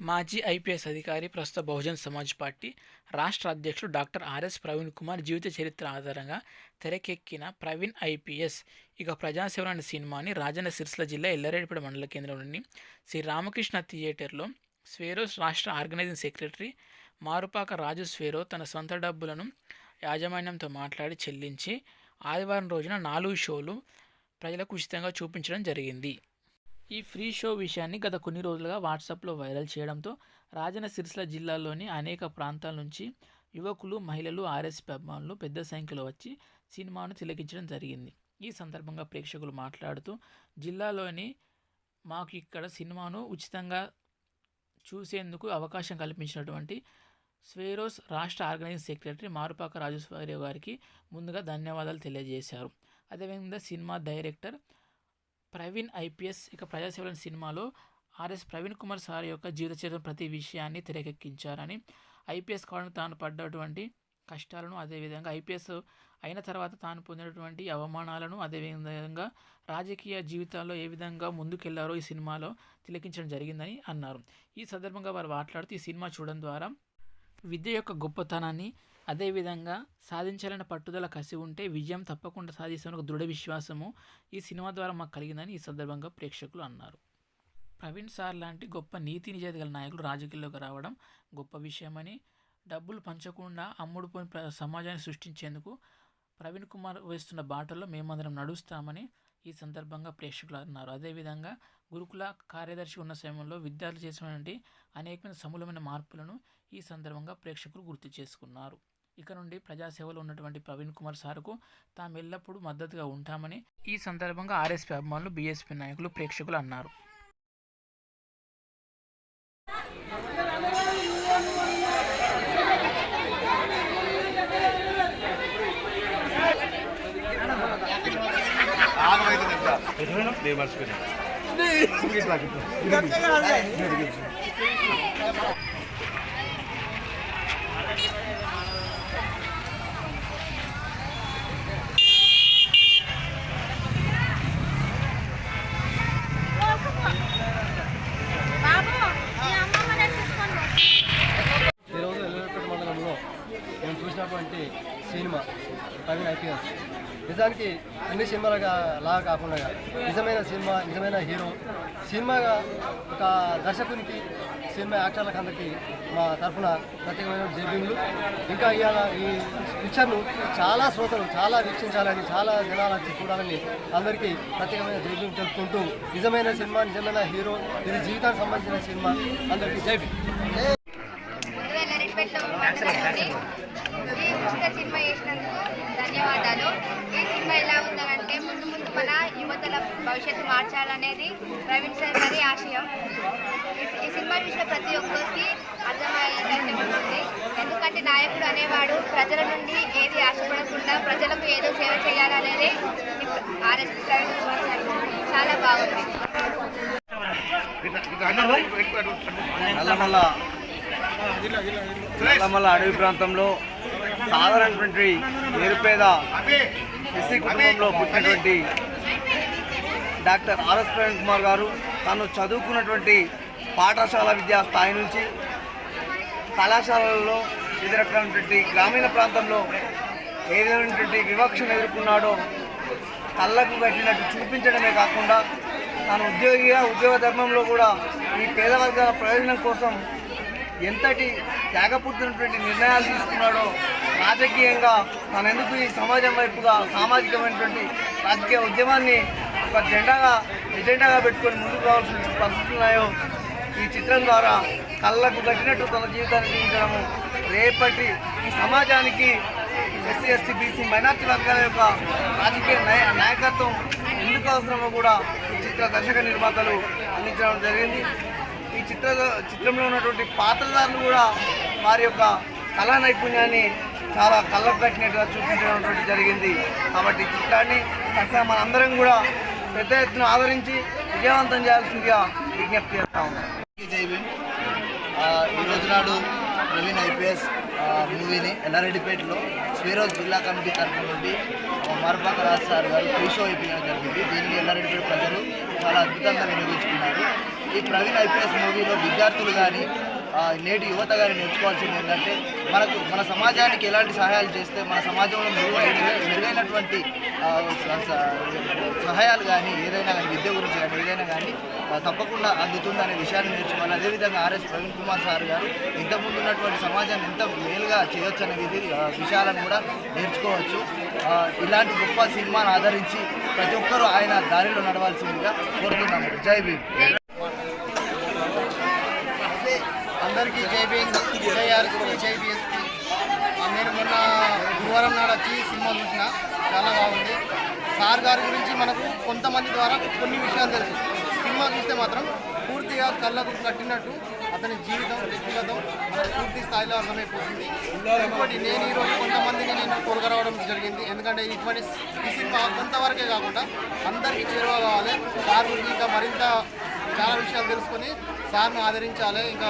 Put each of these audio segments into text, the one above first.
మాజీ ఐపీఎస్ అధికారి ప్రస్తుత బహుజన్ సమాజ్ పార్టీ రాష్ట్ర అధ్యక్షుడు doctor R S Praveen Kumar జీవిత చరిత్ర ఆధారంగా తెరకెక్కిన ప్రవీణ్ ఐపీఎస్ ఇక ప్రజాసేవ అనే సినిమాని రాజన్న సిరిసిల్ల జిల్లా ఎల్లారెడ్డిపేట మండల కేంద్రంలోని శ్రీ రామకృష్ణ థియేటర్లో స్వేరోస్ రాష్ట్ర ఆర్గనైజింగ్ సెక్రటరీ మారుపాక రాజు స్వేరో తన సొంత డబ్బులను యాజమాన్యంతో మాట్లాడి చెల్లించి ఆదివారం రోజున నాలుగు షోలు ప్రజలకు ఉచితంగా చూపించడం జరిగింది. ఈ ఫ్రీ షో విషయాన్ని గత కొన్ని రోజులుగా వాట్సాప్లో వైరల్ చేయడంతో రాజన సిరిసిల జిల్లాలోని అనేక ప్రాంతాల నుంచి యువకులు మహిళలు ఆర్ఎస్పీ అభిమానులు పెద్ద సంఖ్యలో వచ్చి సినిమాను తిలకించడం జరిగింది. ఈ సందర్భంగా ప్రేక్షకులు మాట్లాడుతూ జిల్లాలోని మాకు ఇక్కడ సినిమాను ఉచితంగా చూసేందుకు అవకాశం కల్పించినటువంటి స్వేరోస్ రాష్ట్ర ఆర్గనైజింగ్ సెక్రటరీ మారుపాక రాజేశ్వరి గారికి ముందుగా ధన్యవాదాలు తెలియజేశారు. అదేవిధంగా సినిమా డైరెక్టర్ ప్రవీణ్ ఐపీఎస్ ఇక ప్రజాసేవల సినిమాలో ఆర్ఎస్ ప్రవీణ్ కుమార్ సార్ యొక్క జీవిత చరిత్ర ప్రతి విషయాన్ని తెరకెక్కించారని ఐపీఎస్ కావడానికి తాను పడ్డటువంటి కష్టాలను అదేవిధంగా ఐపీఎస్ అయిన తర్వాత తాను పొందినటువంటి అవమానాలను అదేవిధంగా రాజకీయ జీవితాల్లో ఏ విధంగా ముందుకెళ్ళారో ఈ సినిమాలో తిలకించడం జరిగిందని అన్నారు. ఈ సందర్భంగా వారు మాట్లాడుతూ ఈ సినిమా చూడడం ద్వారా విద్య యొక్క గొప్పతనాన్ని అదేవిధంగా సాధించాలన్న పట్టుదల కసి ఉంటే విజయం తప్పకుండా సాధిస్తామని ఒక దృఢ విశ్వాసము ఈ సినిమా ద్వారా మాకు కలిగిందని ఈ సందర్భంగా ప్రేక్షకులు అన్నారు. ప్రవీణ్ సార్ లాంటి గొప్ప నీతి నిజాయితీ గల నాయకులు రాజకీయాల్లోకి రావడం గొప్ప విషయమని డబ్బులు పంచకుండా అమ్ముడుపోయిన ప్ర- సమాజాన్ని సృష్టించేందుకు ప్రవీణ్ కుమార్ వేస్తున్న బాటలో మేమందరం నడుస్తామని ఈ సందర్భంగా ప్రేక్షకులు అన్నారు. అదేవిధంగా గురుకుల కార్యదర్శి ఉన్న సమయంలో విద్యార్థులు చేసినటువంటి అనేకమైన సమూలమైన మార్పులను ఈ సందర్భంగా ప్రేక్షకులు గుర్తు చేసుకున్నారు. ఇక నుండి ప్రజాసేవలో ఉన్నటువంటి ప్రవీణ్ కుమార్ సార్కు తాము ఎల్లప్పుడూ మద్దతుగా ఉంటామని ఈ సందర్భంగా ఆర్ఎస్పీ అభిమానులు బీఎస్పీ నాయకులు ప్రేక్షకులు అన్నారు నేను మర్చిపోయినా బాబు మీ అమ్మమ్మ నేర్పించుకోండి ఈరోజు ఎల్లపేట మండలంలో నేను చూసినటువంటి సినిమా ప్రవీణ్ ఐపీఎస్. నిజానికి అన్ని సినిమాలుగా లాగా కాకుండా నిజమైన సినిమా నిజమైన హీరో. సినిమాగా ఒక దర్శకునికి సినిమా యాక్టర్లకు అందరికీ మా తరఫున ప్రత్యేకమైన జైబీములు ఇంకా ఇవాళ ఈ పిక్చర్ను చాలా శ్రోతలు చాలా వీక్షించాలని చాలా జనాలు వచ్చి చూడాలని అందరికీ ప్రత్యేకమైన జైబీములు తెలుపుకుంటూ నిజమైన సినిమా నిజమైన హీరో ఇది జీవితానికి సంబంధించిన సినిమా. అందరికీ జైబీ ముందుగా ఎల్లరెడ్డిపేటలో మండలంలోని ఈ ఉచిత సినిమా చేసినందుకు ధన్యవాదాలు. ఈ సినిమా ఎలా ఉందంటే ముందు ముందు మన యువతల భవిష్యత్తు మార్చాలనేది ప్రవీణ్ సార్ గారి ఆశయం. ఈ- సినిమా చూసిన ప్రతి ఒక్కరికి అర్థమయ్యేటట్టు ఉంటుంది. ఎందుకంటే నాయకుడు అనేవాడు ప్రజల నుండి ఏది ఆశపడకుండా ప్రజలకు ఏదో సేవ చేయాలనేది ఆర్ఎస్ ప్రవీణ్ కుమార్ సార్ చాలా బాగుంది. నల్లమల్ల అడవి ప్రాంతంలో సాధారణటువంటి నిరుపేద ఎస్సీ కుటుంబంలో పుట్టినటువంటి డాక్టర్ ఆర్ఎస్ ప్రవీణ్ కుమార్ గారు తను చదువుకున్నటువంటి పాఠశాల విద్యా స్థాయి నుంచి కళాశాలల్లో వివిధ రకాలైనటువంటి గ్రామీణ ప్రాంతంలో ఏదైనటువంటి వివక్షను ఎదుర్కొన్నాడో కళ్ళకు కట్టినట్టు చూపించడమే కాకుండా తాను ఉద్యోగిగా ఉద్యోగ ధర్మంలో కూడా ఈ పేద వర్గాల ప్రయోజనం కోసం ఎంతటి త్యాగపూర్తినటువంటి నిర్ణయాలు తీసుకున్నాడో రాజకీయంగా తన ఎందుకు ఈ సమాజం వైపుగా సామాజికమైనటువంటి రాజకీయ ఉద్యమాన్ని ఒక జెండాగా ఎజెండాగా పెట్టుకొని ముందుకు రావాల్సిన పరిస్థితులు ఉన్నాయో ఈ చిత్రం ద్వారా కళ్ళకు కట్టినట్టు తన జీవితాన్ని జీవించడము. రేపటి ఈ సమాజానికి ఎస్సీ ఎస్టీ బీసీ మైనార్టీ వర్గాల యొక్క రాజకీయ నాయ నాయకత్వం ఎందుకు అవసరమో కూడా ఈ చిత్ర దర్శక నిర్మాతలు అందించడం జరిగింది. ఈ చిత్ర చిత్రంలో ఉన్నటువంటి పాత్రదారులు కూడా వారి యొక్క కళా నైపుణ్యాన్ని చాలా కళ్ళకు కట్టినట్టుగా చూపించడం జరిగింది. కాబట్టి చిత్రాన్ని కాస్త మనందరం కూడా పెద్ద ఎత్తున ఆదరించి విజయవంతం చేయాల్సిందిగా విజ్ఞప్తి చేస్తా ఉన్నాం. ఈ రోజు నాడు ప్రవీణ్ ఐపీఎస్ మూవీని ఎల్లారెడ్డిపేటలో స్వీరోజ్ జిల్లా కమిటీ తరఫు నుండి మరపాక రాజ్ సార్ గారు ఫ్రీ షో ఇప్పించడం జరిగింది. దీన్ని ఎల్లారెడ్డిపేట ప్రజలు చాలా అద్భుతంగా వినియోగించుకున్నారు. ఈ ప్రవీణ్ ఐపీఎస్ మూవీలో విద్యార్థులు కానీ నేటి యువత కానీ నేర్చుకోవాల్సింది ఏంటంటే మనకు మన సమాజానికి ఎలాంటి సహాయాలు చేస్తే మన సమాజంలో మెరుగు మెరుగైనటువంటి స- స- సహాయాలు కానీ ఏదైనా కానీ విద్య గురించి కానీ ఏదైనా కానీ తప్పకుండా అందుతుందనే విషయాన్ని నేర్చుకోవాలి. అదేవిధంగా ఆర్ఎస్ ప్రవీణ్ కుమార్ సార్ గారు ఇంతకుముందు ఉన్నటువంటి సమాజాన్ని ఎంత మేలుగా చేయొచ్చు అనే విధి విషయాలను కూడా నేర్చుకోవచ్చు. ఇలాంటి గొప్ప సినిమాను ఆదరించి ప్రతి ఒక్కరూ ఆయన దారిలో నడవాల్సిందిగా కోరుతున్నాము. జై భీమ్. అందరికీ జై భీమ్. జై ఆర్ఎస్పీ జై బిఎస్పీ. నేను మొన్న గురువారం నాడు వచ్చి సినిమా చూసిన. చాలా బాగుంది. సార్ గారి గురించి మనకు కొంతమంది ద్వారా కొన్ని విషయాలు తెలుసు. సినిమా చూస్తే మాత్రం పూర్తిగా కళ్ళకు కట్టినట్టు అతని జీవితం వ్యక్తిగతం మనకు పూర్తి స్థాయిలో అర్థమైపోతుంది. ఇంకోటి నేను ఈరోజు కొంతమందిని నేను కొలగరవడం జరిగింది. ఎందుకంటే ఇటువంటి ఈ సినిమా కొంతవరకే కాకుండా అందరికీ చేరువ కావాలి. సార్ గురించి ఇంకా మరింత చాలా విషయాలు తెలుసుకొని సార్ను ఆదరించాలి. ఇంకా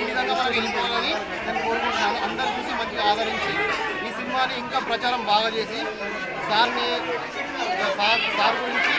ఈ విధంగా మనం వెళ్ళిపోవాలని నేను కోరుకుంటున్నాను. అందరూ చూసి మంచిగా ఆదరించి ఈ సినిమాని ఇంకా ప్రచారం బాగా చేసి సార్ని సార్ సార్ గురించి